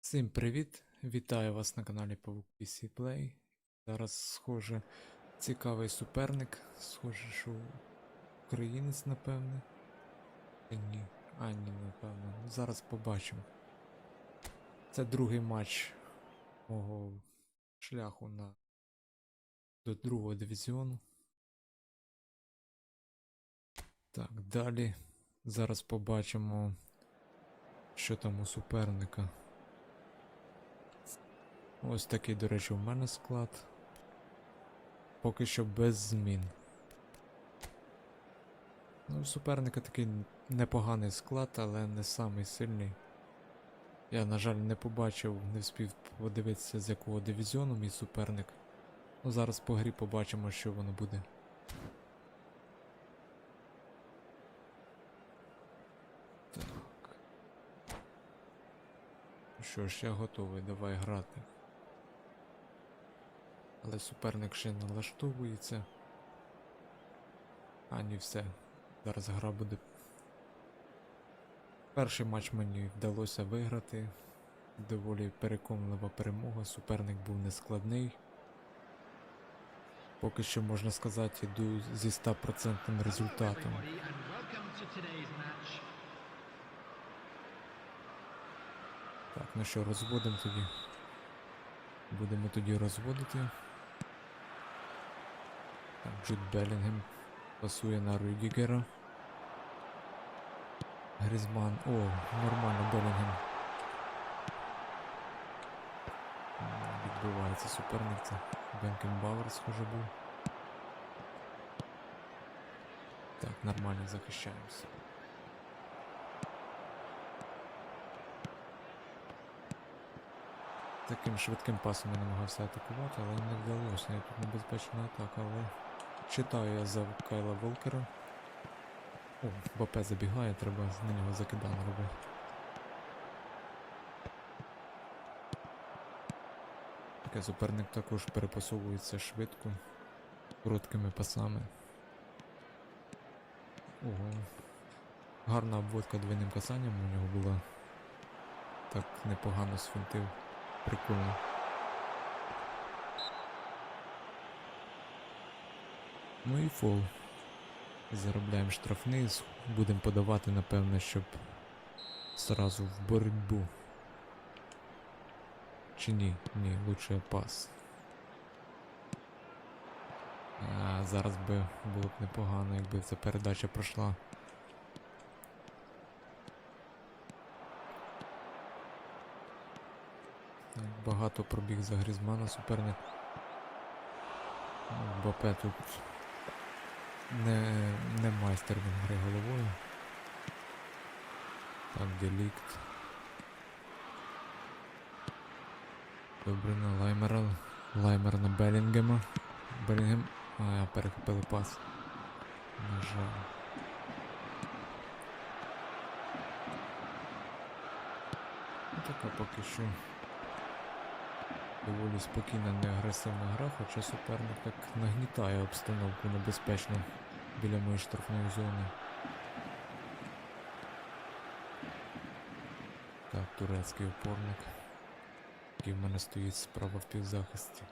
Всім привіт! Вітаю вас на каналі Павук PC Play. Зараз, схоже, цікавий суперник. Схоже, що українець, напевне. Ні. А, ні, напевно. Зараз побачимо. Це другий матч мого шляху на до другого дивізіону. Так, далі. Зараз побачимо, що там у суперника. Ось такий, до речі, у мене склад. Поки що без змін. Ну, у суперника такий непоганий склад, але не самий сильний. Я, на жаль, не побачив, не встиг подивитися, з якого дивізіону мій суперник. Ну, зараз по грі побачимо, що воно буде. Так. Ну Що ж, я готовий, давай грати. Але суперник ще налаштовується. А, ні, все. Зараз гра буде. Перший матч мені вдалося виграти. Доволі переконлива перемога. Суперник був нескладний. Поки що можна сказати, йду зі 100% результатом. Так, ну що, розводимо тоді. Будемо тоді розводити. Так, Джуд Белінгем пасує на Рюдігера. Грізман. О, нормально Белінгем. Відбивається суперник. Це Бенкенбауер, схоже був. Так, нормально захищаємося. Таким швидким пасом я намагався атакувати, але не вдалося. Я тут небезпечна атака, але читаю я за Кайла Волкера. О, БП забігає, треба на нього закидан робити. Таке суперник також перепасовується швидко, короткими пасами. Ого. Гарна обводка двійним касанням у нього була. Так непогано сфінтив. Прикольно. Ну і фол. Заробляємо штрафний, будемо подавати, напевно, щоб зразу в боротьбу. Чи ні? Ні, лучше пас. А, зараз би було б непогано, якби ця передача пройшла. Так, Багато пробіг за Грізмана суперник. Ну, Бапе тут не, не майстер він гри головою. Так, делікт. Добре на Лаймера. Лаймер на Белінгема. Белінгем. А, перехопили пас. На жаль. Ну, Така поки що доволі спокійна, не агресивна гра, хоча суперник так нагнітає обстановку небезпечно біля моєї штрафної зони. Так, турецький опорник, який в мене стоїть справа в півзахисті.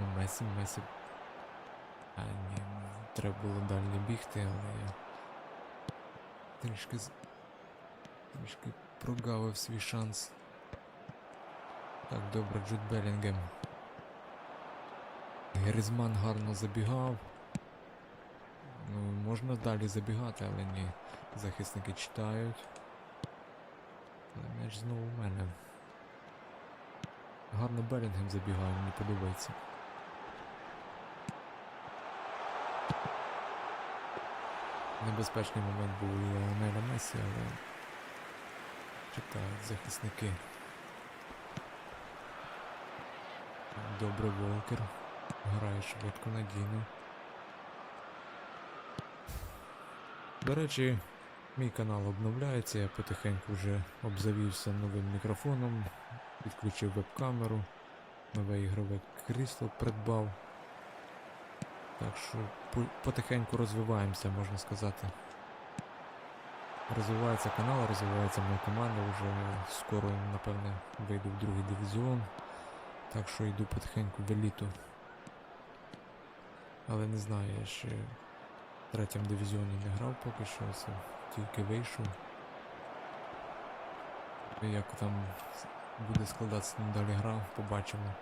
Ну, Месі, Месі. А ні, треба було далі бігти, але я трішки трішки прогавив свій шанс. Так, добре, Джуд Белінгем. Герізман гарно забігав. Ну, можна далі забігати, але ні. Захисники читають. Але м'яч знову в мене. Гарно Белінгем забігає, мені подобається. Небезпечний момент був у Леонеля Месі, але читають захисники. Добре, Волкер. Грає швидко надійно. До речі, мій канал обновляється, я потихеньку вже обзавівся новим мікрофоном, підключив веб-камеру, нове ігрове крісло придбав. Так що потихеньку розвиваємося, можна сказати. Розвивається канал, розвивається моя команда, вже скоро, напевне, вийду в другий дивізіон. Так що йду потихеньку в еліту. Але не знаю, я ще в третьому дивізіоні не грав поки що, це тільки вийшов. Як там буде складатися надалі гра, побачимо.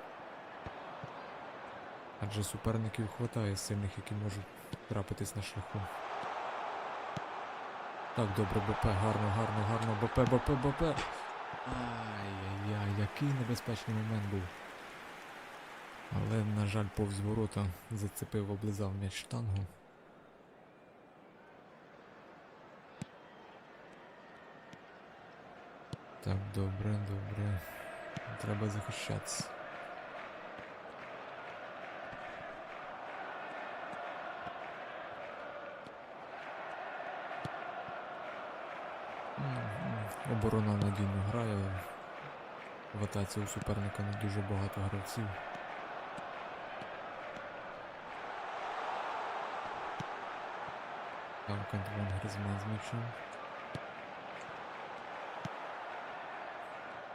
Адже суперників хватає сильних, які можуть трапитись на шляху. Так, добре, БП, гарно, гарно, гарно, БП, БП, БП. Ай-яй-яй, який небезпечний момент був. Але, на жаль, повз ворота зацепив, облизав м'яч штангу. Так, добре, добре. Треба захищатися. М, Оборона надійно грає. В атаці у суперника не дуже багато гравців. Там Кантвон Гризман з.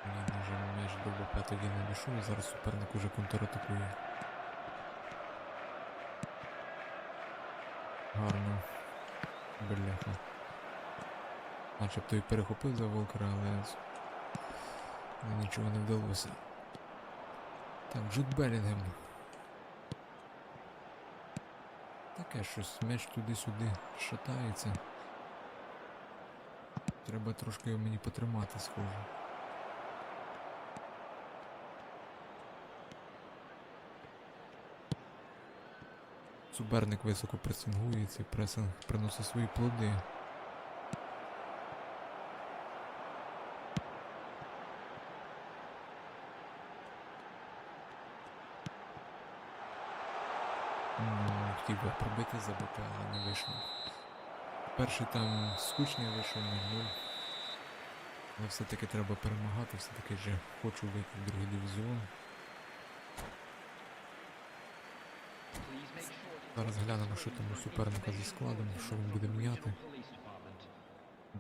Ні, на жаль, м'яч до БП не дійшов, і зараз суперник уже контратакує. Гарно. Бляха. Начебто і перехопив за Волкера, але але нічого не вдалося. Так, Джуд Белінгем. Таке щось, м'яч туди-сюди шатається. Треба трошки його мені потримати, схоже. Суперник високо пресингується, пресинг приносить свої плоди. Ну, хотів би пробити за БП, але не вийшло. Перший там скучний вийшов 0-0. Але все-таки треба перемагати, все-таки вже хочу вийти в другий дивізіон. Зараз глянемо, що там у суперника зі складом, що він буде міняти.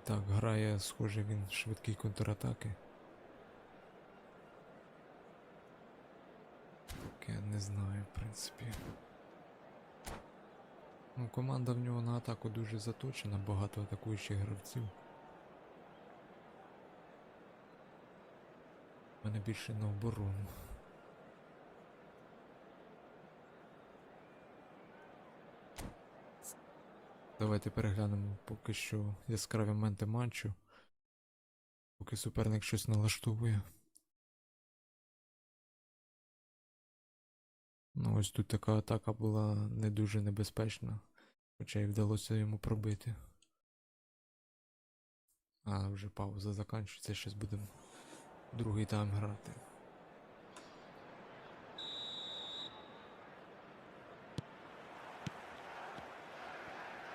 Так, грає, схоже, він швидкі контратаки. Таке не знаю, в принципі. Ну, команда в нього на атаку дуже заточена, багато атакуючих гравців. У мене більше на оборону. Давайте переглянемо поки що яскраві моменти матчу. Поки суперник щось налаштовує. Ну, ось тут така атака була не дуже небезпечна, хоча й вдалося йому пробити. А, вже пауза закінчується, щось будемо другий тайм грати.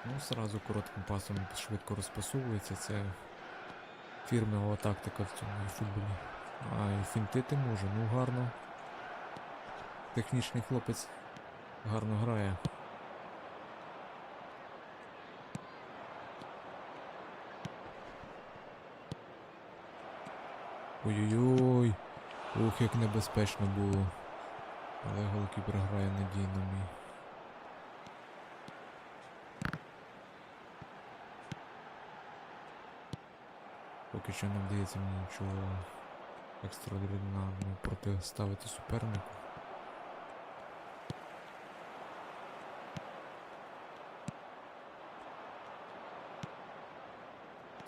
Ну, сразу коротким пасом швидко розпасовується. Це фірмова тактика в цьому футболі. А і фінтити може, ну гарно. Технічний хлопець гарно грає. Ой-ой-ой. Ух, як небезпечно було. Але голкіпер грає надійно мій. Поки що не вдається мені нічого екстраординарного протиставити супернику.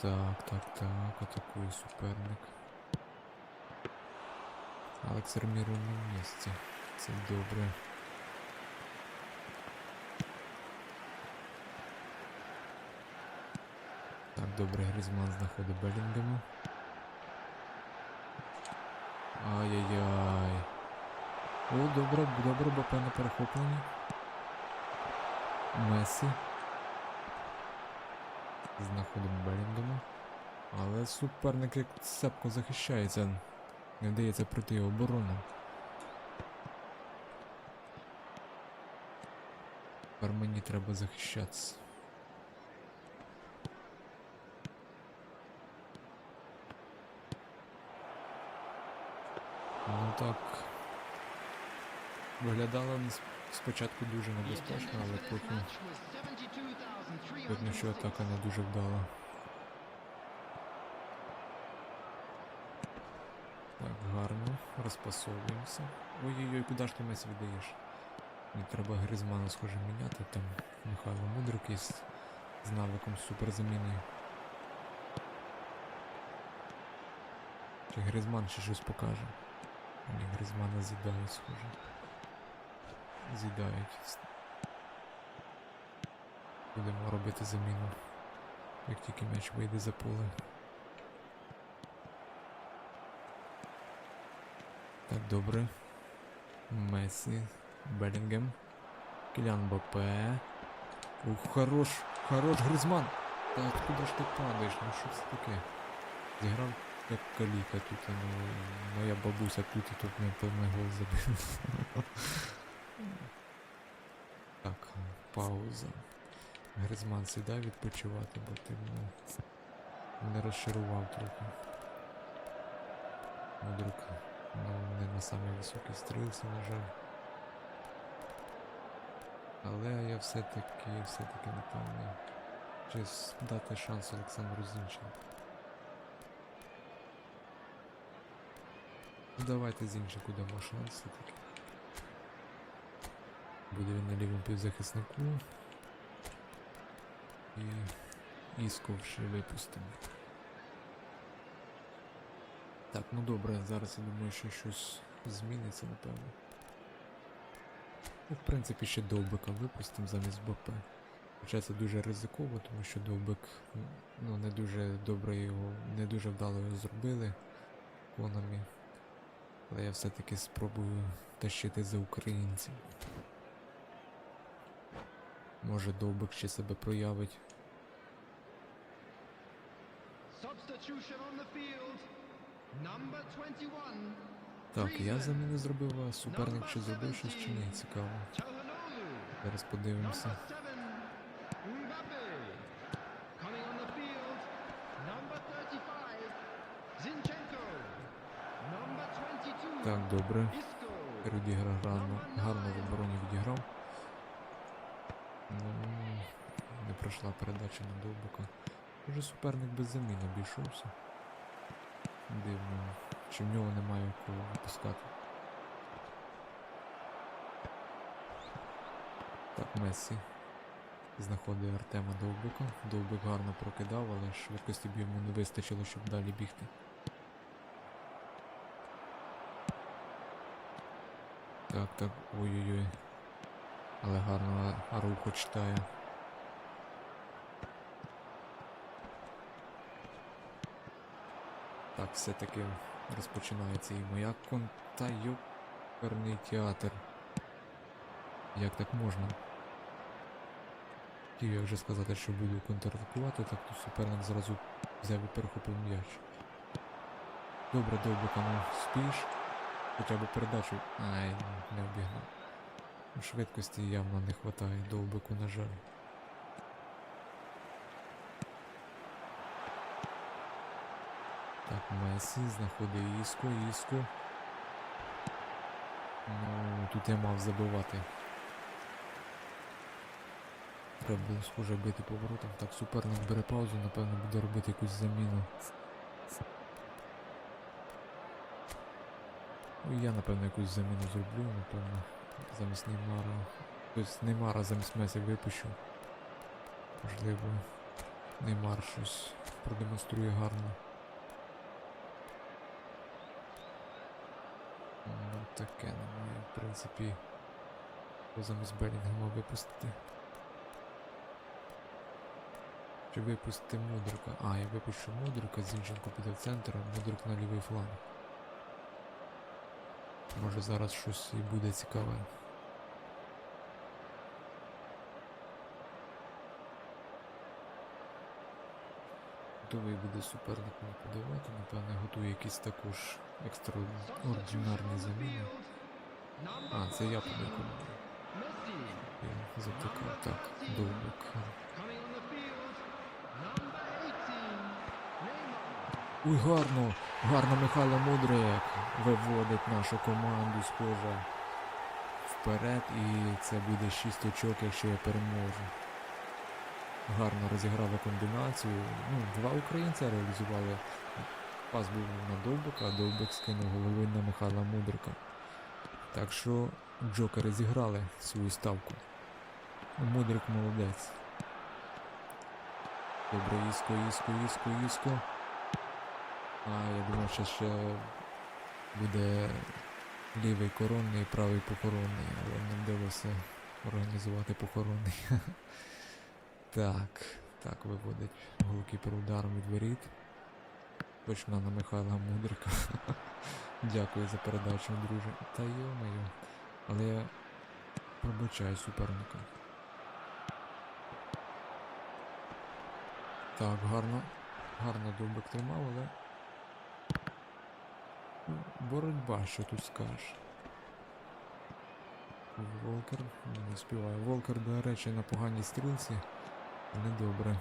Так, так, так, атакує суперник. Алекс Реміро в місці. Це добре. Так, добре, Грізман знаходить Белінгема. Ай-яй-яй. О, добре, добре, БП на перехопленні. Месі. Знаходимо Белінгдома. Але суперник як цепко захищається. Не вдається пройти оборону. Тепер мені треба захищатися. Ну так. Виглядало не спочатку дуже небезпечно, але потім видно, що атака не дуже вдала. Так, гарно, розпасовуємося. Ой-ой-ой, куди ж ти Месі віддаєш? Мені треба Гризмана, схоже, міняти. Там Михайло Мудрик є з навиком суперзаміни. Чи Гризман ще щось покаже? Ні, Гризмана з'їдають, схоже. З'їдають. Будемо робити заміну. Як тільки м'яч вийде за поле. Так, добре. Месі. Белінгем. Кілян Бапе. Ух, хорош, хорош Гризман. Та откуда ж ти падаєш? Ну що це таке? Зіграв як каліка тут, ну, моя бабуся тут і тут не певний гол забив. так, пауза. Гризман сідай відпочивати, бо ти ну, не розчарував трохи. Мудрик, ну, не на самий високий стрілці, на жаль. Але я все-таки, все-таки напевно, чи дати шанс Олександру Зінченку. Ну давайте Зінченку дамо шанс все-таки. Буде він на лівому півзахиснику. І Ісков ще випустимо. Так, ну добре, зараз я думаю, що щось зміниться, напевно. Ну, в принципі, ще довбика випустимо замість БП. Хоча це дуже ризиково, тому що довбик ну, не дуже добре його, не дуже вдало його зробили конамі. Але я все-таки спробую тащити за українців. Може довбик ще себе проявить. Substitution on the field. Number 21. Так, я Friesen. заміни зробив, а суперник чи зробив щось чи ні, цікаво. Зараз подивимося. Number 7. Mbappe. Coming on the field. Number 35. Zinchenko. Number 22. Так, добре. Гарно, гарно в обороні відіграв. Ну, не пройшла передача на довбика. Вже суперник без замін обійшовся. Дивно, чи в нього немає кого випускати. Так, Мессі. Знаходить Артема Довбика. Довбик гарно прокидав, але швидкості б йому не вистачило, щоб далі бігти. Так, так, ой-ой-ой. Але гарно Арухо читає. Так, все-таки розпочинається і моя конта театр. Як так можна? Хотів я вже сказати, що буду контратакувати, так то суперник зразу взяв і перехопив м'яч. Добре, довбика, ну спіш. Хоча б передачу. Ай, не обігнав. Швидкості явно не вистачає довбику, на жаль. Так, Месі знаходить Іско, Іско. Ну, тут я мав забивати. Треба було схоже бити поворотом. Так, суперник бере паузу, напевно буде робити якусь заміну. Ну, Я, напевно, якусь заміну зроблю, напевно, замість Неймара. Тобто Неймара замість Месі випущу. Можливо, Неймар щось продемонструє гарно. Ну, таке немає, в принципі, замість Белінгема випустити. Чи випустити Мудрика? А, я випущу Мудрика, Зінченко піде в центр, а Мудрик на лівий фланг. Може зараз щось і буде цікаве. Готовий буде суперник не подавати, напевне, готує якісь також екстраординарні заміни. А, це я. Я затикав. Так, довбик. Ой, гарно, гарно Михайло Мудрик виводить нашу команду, схоже, вперед, і це буде 6 очок, якщо я переможу. Гарно розіграли комбінацію. Ну, два українця реалізували. Пас був на Довбика, а Довбик скинув головою на Михайла Мудрика. Так що джокери зіграли свою ставку. Мудрик молодець. Добре, Іско, Іско, Іско, Іско. А, я думав, що ще буде лівий коронний і правий похоронний, але не вдалося організувати похоронний. так, так виводить голкіпер ударом від воріт. Точно на Михайла Мудрика. Дякую за передачу, друже. Та йо-моє. Але я пробачаю суперника. Так, гарно. Гарно Довбик тримав, але. Боротьба, що тут скажеш. Волкер не співає. Волкер, до речі, на поганій стрілці. Недобре.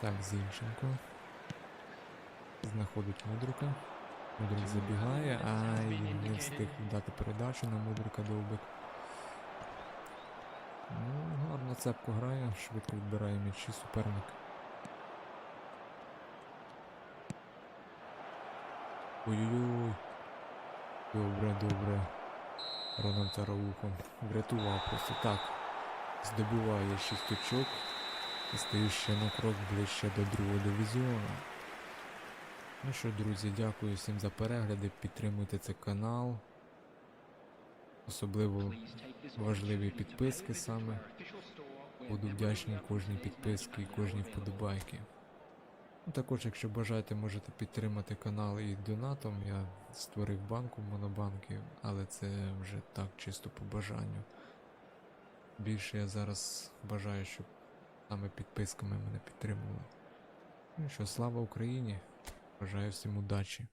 Так, Зінченко. Знаходить Мудрика. Мудрик забігає, він не встиг дати передачу на Мудрика Довбик. Ну, гарно цепко грає, швидко відбирає м'ячі суперник. Ой-ой-ой. Добре, добре. Рональд Араухо врятував просто так. Здобуває 6 очок і стаю ще на крок ближче до другого дивізіону. Ну що, друзі, дякую всім за перегляди. Підтримуйте цей канал. Особливо важливі підписки саме. Буду вдячний кожній підписки і кожній вподобайки. Також, якщо бажаєте, можете підтримати канал і донатом. Я створив банку монобанки, але це вже так чисто по бажанню. Більше я зараз бажаю, щоб саме підписками мене підтримували. Ну що, слава Україні! Бажаю всім удачі!